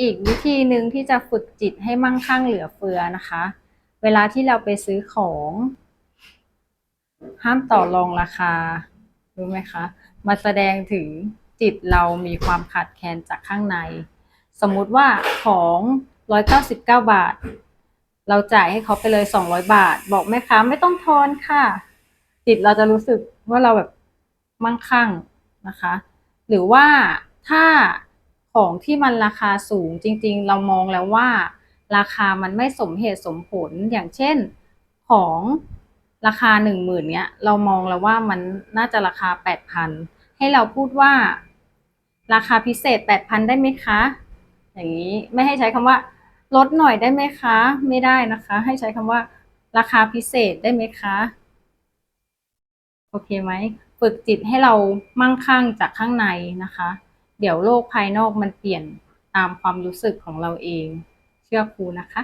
อีกวิธีหนึ่งที่จะฝึกจิตให้มั่งคั่งเหลือเฟือนะคะ เวลาที่เราไปซื้อของ ห้ามต่อรองราคา รู้ไหมคะ มาแสดงถึงจิตเรามีความขาดแคลนจากข้างใน สมมุติว่าของ 199 บาท เราจ่ายให้เขาไปเลย 200 บาท บอกแม่ค้าไม่ต้องทอนค่ะ จิตเราจะรู้สึกว่าเราแบบมั่งคั่งนะคะ หรือว่าถ้า ของที่มันราคาสูงจริงๆ เรามองแล้วว่า ราคามันไม่สมเหตุสมผลอย่างเช่นของราคาหนึ่งหมื่นเนี้ยเรามองแล้วว่ามันน่าจะราคาแปดพันให้เราพูดว่า ราคาพิเศษแปดพันได้ไหมคะ อย่างนี้ไม่ให้ใช้คำว่า ลดหน่อยได้ไหมคะ ไม่ได้นะคะ ให้ใช้คำว่า ราคาพิเศษได้ไหมคะโอเคไหมฝึกจิตให้เรามั่งคั่งจากข้างในนะคะ เดี๋ยวโลกภายนอกมันเปลี่ยนตามความรู้สึกของเราเอง เชื่อครูนะคะ